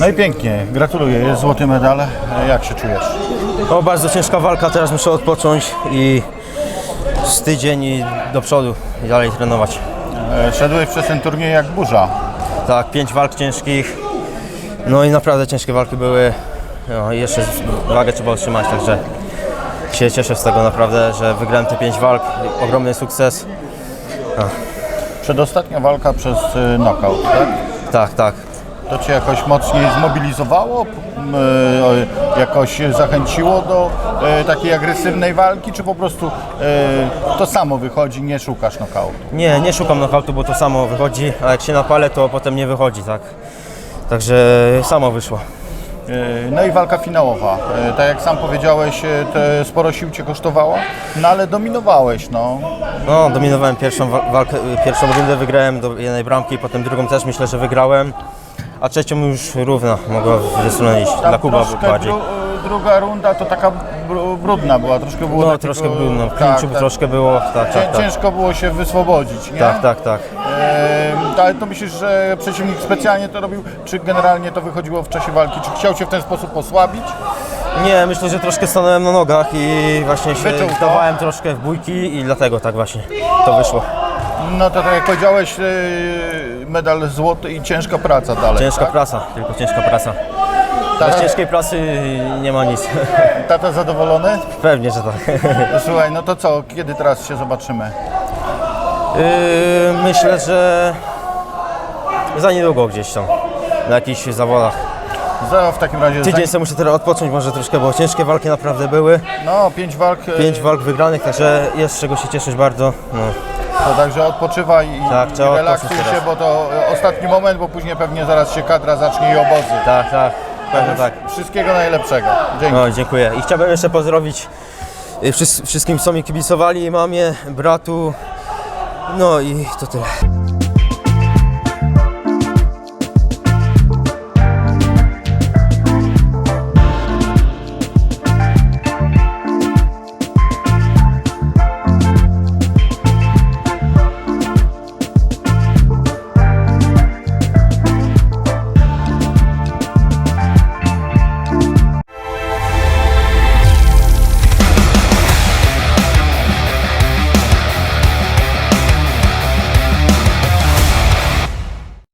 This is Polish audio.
No i pięknie, gratuluję, jest złoty medal. Jak się czujesz? O, bardzo ciężka walka, teraz muszę odpocząć i z tydzień i do przodu i dalej trenować. E, Szedłeś przez ten turniej jak burza. Tak, pięć walk ciężkich. No i naprawdę ciężkie walki były. No i jeszcze wagę trzeba utrzymać, także się cieszę z tego naprawdę, że wygrałem te pięć walk. Ogromny sukces. Przedostatnia walka przez knockout, tak? Tak, tak. To Cię jakoś mocniej zmobilizowało? M, e, Jakoś zachęciło do e, takiej agresywnej walki, czy po prostu e, to samo wychodzi, nie szukasz knockoutu? Nie, nie szukam knockoutu, bo to samo wychodzi, a jak się napalę, to potem nie wychodzi, tak. Także samo wyszło. No i walka finałowa. Tak jak sam powiedziałeś, sporo sił Cię kosztowało, no ale dominowałeś, no. No, dominowałem pierwszą wa- walkę, pierwszą rundę wygrałem do jednej bramki, potem drugą też myślę, że wygrałem, a trzecią już równa mogła wysunąć dla Kuba bardziej. dru, druga runda to taka br- brudna była, troszkę było No, takiego- troszkę brudno, w tak, klinczu tak. troszkę było, tak, Cię- tak, tak. Ciężko było się wyswobodzić, nie? Tak, tak, tak. Ehm, ale to myślisz, że przeciwnik specjalnie to robił, czy generalnie to wychodziło w czasie walki? Czy chciał Cię w ten sposób osłabić? Nie, myślę, że troszkę stanąłem na nogach i właśnie się Wyczuł to? dawałem troszkę w bójki i dlatego tak właśnie to wyszło. No to tak jak powiedziałeś, e, medal złoty i ciężka praca dalej. Ciężka tak? praca, tylko ciężka praca. Bez Tata, ciężkiej pracy nie ma nic. tata zadowolony? Pewnie, że tak. Słuchaj, no to co, kiedy teraz się zobaczymy? Yy, myślę, że za niedługo gdzieś tam, na jakichś zawodach. Za, w takim razie, Tydzień sobie muszę teraz odpocząć, może troszkę, bo ciężkie walki naprawdę były. no pięć walk, e, Pięć walk wygranych, także jest z czego się cieszyć bardzo. No. To także odpoczywaj i, Tak, i relaksuj odpocząć się, teraz. bo to e, ostatni moment, bo później pewnie zaraz się kadra zacznie i obozy. Tak, tak, pewnie tak. Wszystkiego najlepszego. Dzięki. No, dziękuję. I chciałbym jeszcze pozdrowić y, wszys- wszystkim, co mi kibicowali, mamie, bratu. No i to tyle.